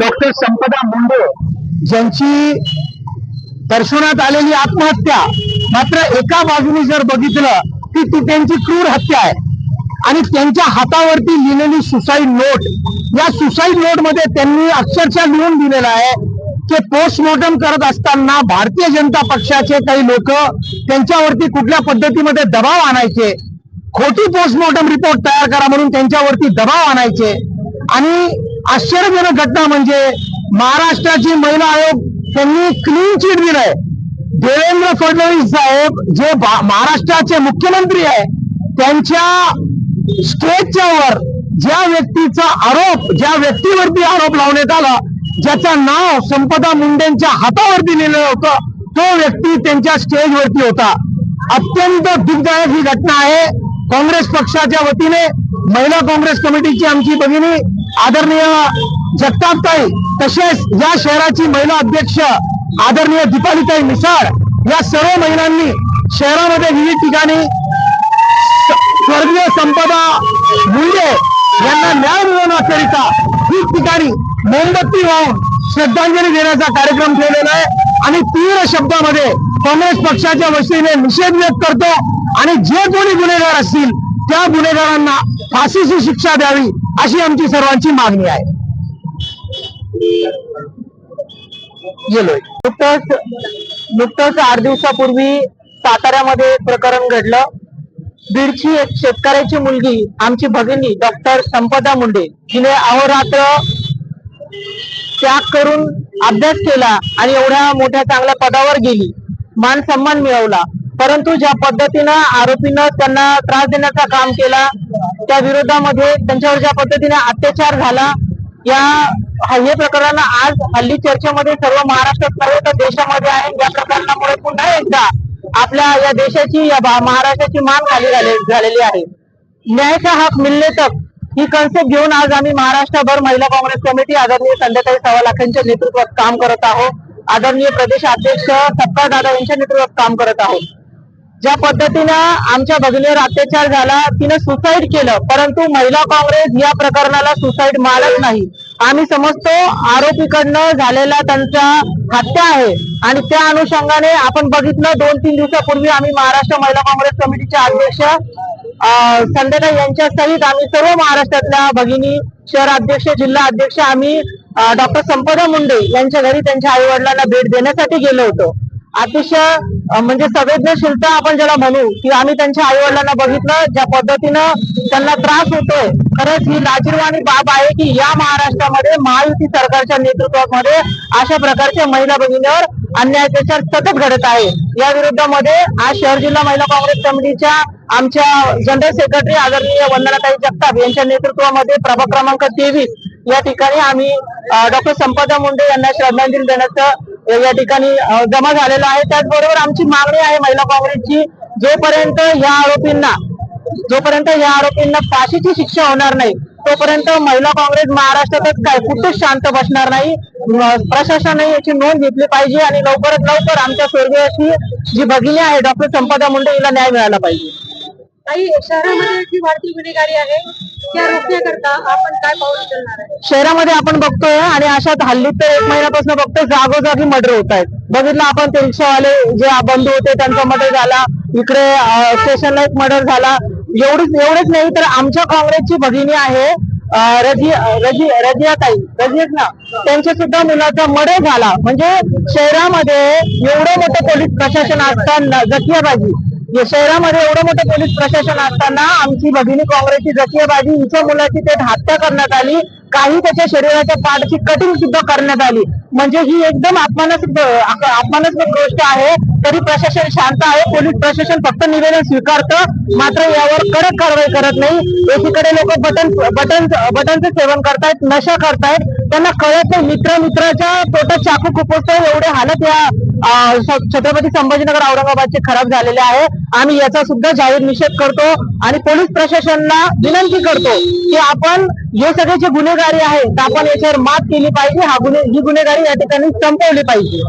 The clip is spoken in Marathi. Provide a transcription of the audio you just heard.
डॉक्टर संपदा मुंडे ज्यांची दर्शनात आलेली आत्महत्या मात्र एका बाजूने जर बघितलं की ती त्यांची क्रूर हत्या आहे. आणि त्यांच्या हातावरती लिहिलेली सुसाईड नोट या सुसाईड नोटमध्ये त्यांनी अक्षरशः लिहून दिलेलं आहे की पोस्टमॉर्टम करत असताना भारतीय जनता पक्षाचे काही लोक त्यांच्यावरती कुठल्या पद्धतीमध्ये दबाव आणायचे खोटी पोस्टमॉर्टम रिपोर्ट तयार करा म्हणून त्यांच्यावरती दबाव आणायचे आणि आश्चर्यजनक घटना म्हणजे महाराष्ट्राची महिला आयोग त्यांनी क्लीन चिट दिलंय. देवेंद्र फडणवीस साहेब जे महाराष्ट्राचे मुख्यमंत्री आहे त्यांच्या स्टेजच्या वर ज्या व्यक्तीचा आरोप ज्या व्यक्तीवरती आरोप लावण्यात आला ज्याचं नाव संपदा मुंडेंच्या हातावरती लिहिलेलं होतं तो व्यक्ती त्यांच्या स्टेजवरती होता. अत्यंत दुःखदायक ही घटना आहे. काँग्रेस पक्षाच्या वतीने महिला काँग्रेस कमिटीची आमची भगिनी आदरणीय जगतापताई तसेच या शहराची महिला अध्यक्ष आदरणीय दीपालीताई मिसाळ या सर्व महिलांनी शहरामध्ये विविध ठिकाणी स्वर्गीय संपदा मुंडे यांना न्याय मिळवण्याकरिता ठिकठिकाणी मोमबत्ती वाहून श्रद्धांजली देण्याचा कार्यक्रम ठेवलेला आहे. आणि तीव्र शब्दामध्ये काँग्रेस पक्षाच्या वतीने निषेध व्यक्त करतो. आणि जे कोणी गुन्हेगार असतील त्या गुन्हेगारांना फाशीची शिक्षा द्यावी. अशी आमची सर्वांची मागणी आहे. गेलोय नुकतंच नुकतंच आठ दिवसापूर्वी साताऱ्यामध्ये प्रकरण घडलं. बीडची एक शेतकऱ्याची मुलगी आमची भगिनी डॉक्टर संपदा मुंडे तिने अहोरात्र त्याग करून अभ्यास केला आणि एवढ्या मोठ्या चांगल्या पदावर गेली. मान सन्मान मिळवला. परंतु ज्या पद्धतीनं आरोपीनं त्यांना त्रास देण्याचा काम केला त्या विरोधामध्ये त्यांच्यावर ज्या पद्धतीने अत्याचार झाला या हे प्रकरण आज हल्ली चर्चेमध्ये सर्व महाराष्ट्रात नव्हे तर देशामध्ये आहे. या प्रकरणामुळे पुन्हा एकदा आपल्या या देशाची या महाराष्ट्राची मान खाली झालेली आहे. न्यायाचा हक मिळले तक ही कन्सेप्ट घेऊन आज आम्ही महाराष्ट्रभर महिला काँग्रेस कमिटी आदरणीय संध्याकाळी सव्वा लाखांच्या नेतृत्वात काम करत आहोत. आदरणीय प्रदेश अध्यक्ष सत्कार दादा यांच्या नेतृत्वात काम करत आहोत. ज्या पद्धतीनं आमच्या भगिनीवर अत्याचार झाला तिनं सुसाईड केलं. परंतु महिला काँग्रेस या प्रकरणाला सुसाईड मानत नाही. आम्ही समजतो आरोपीकडनं झालेला त्यांचा हत्या आहे. आणि त्या अनुषंगाने आपण बघितलं दोन तीन दिवसापूर्वी आम्ही महाराष्ट्र महिला काँग्रेस कमिटीचे अध्यक्ष अं, यांच्या सहित आम्ही सर्व महाराष्ट्रातल्या भगिनी शहर अध्यक्ष जिल्हा अध्यक्ष आम्ही डॉक्टर संपदा मुंडे यांच्या घरी त्यांच्या आईवडिलांना भेट देण्यासाठी गेलो होतो. अतिशय म्हणजे संवेदनशीलता आपण ज्याला म्हणू की आम्ही त्यांच्या आई वडिलांना बघितलं ज्या पद्धतीनं त्यांना त्रास होतोय. खरंच ही लाजीरवाणी बाब आहे की या महाराष्ट्रामध्ये महायुती सरकारच्या नेतृत्वामध्ये अशा प्रकारच्या महिला भगिनीवर अन्याय अत्याचार सतत घडत आहे. या विरोधामध्ये आज शहर जिल्हा महिला काँग्रेस कमिटीच्या आमच्या जनरल सेक्रेटरी आदरणीय वंदनाताई जगताप यांच्या नेतृत्वामध्ये प्रभाग क्रमांक तेवीस या ठिकाणी आम्ही डॉक्टर संपदा मुंडे यांना श्रद्धांजली देण्याचं या ठिकाणी जमा झालेला आहे. त्याचबरोबर आमची मागणी आहे महिला काँग्रेसची जोपर्यंत या आरोपींना जोपर्यंत या आरोपींना फाशीची शिक्षा होणार नाही तोपर्यंत महिला काँग्रेस महाराष्ट्रातच काय कुठेच शांत बसणार नाही. प्रशासनाने याची नोंद घेतली पाहिजे आणि लवकरात लवकर आमच्या स्वर्गीयाची जी भगिनी आहे डॉक्टर संपदा मुंडे हिला न्याय मिळाला पाहिजे. काही शहरामध्ये जी वाढती गुन्हेगारी आहे त्या रोखण्याकरता आपण काय पाऊल उचलणार आहे? शहरामध्ये आपण बघतोय आणि अशात हल्ली तर एक महिन्यापासून बघतोय जागोजागी मर्डर होत आहेत. बघितलं आपण ते रिक्षावाले जे बंधू होते त्यांचा मर्डर झाला. इकडे स्टेशनला एक मर्डर झाला. एवढीच एवढेच नाही तर आमच्या काँग्रेसची भगिनी आहे रजिया रजी रजी रजियाताई ना त्यांच्या सुद्धा मुलाचा मर्डर झाला. म्हणजे शहरामध्ये एवढं मोठं पोलीस प्रशासन असताना जखियाबाजी शहरामध्ये एवढं मोठं पोलीस प्रशासन असताना आमची भगिनी काँग्रेसची जकियाबाजी हिच्या मुलाची थेट हत्या करण्यात आली. काही त्याच्या शरीराच्या पाठची कटिंग सुद्धा करण्यात आली. म्हणजे ही एकदम अपमानास्पद अपमानास्पद गोष्ट आहे. तरी प्रशासन शांत आहे. पोलीस प्रशासन फक्त निवेदन स्वीकारतं. मात्र यावर कडक कारवाई करत नाही. एकीकडे लोक बटन बटन बटनचं सेवन करतायत नशा करतायत. त्यांना कळत नाही. मित्र मित्राच्या पोटात चाकू खुपसतो एवढे हालत या छत्रपती संभाजीनगर औरंगाबादचे खराब झालेले आहे. आम्ही याचा सुद्धा जाहीर निषेध करतो आणि पोलीस प्रशासनाला विनंती करतो की आपण हे सगळे जे गुन्हेगारी आहेत आपण याच्यावर मात केली पाहिजे. हा गुन्हे ही गुन्हेगारी या ठिकाणी संपवली पाहिजे.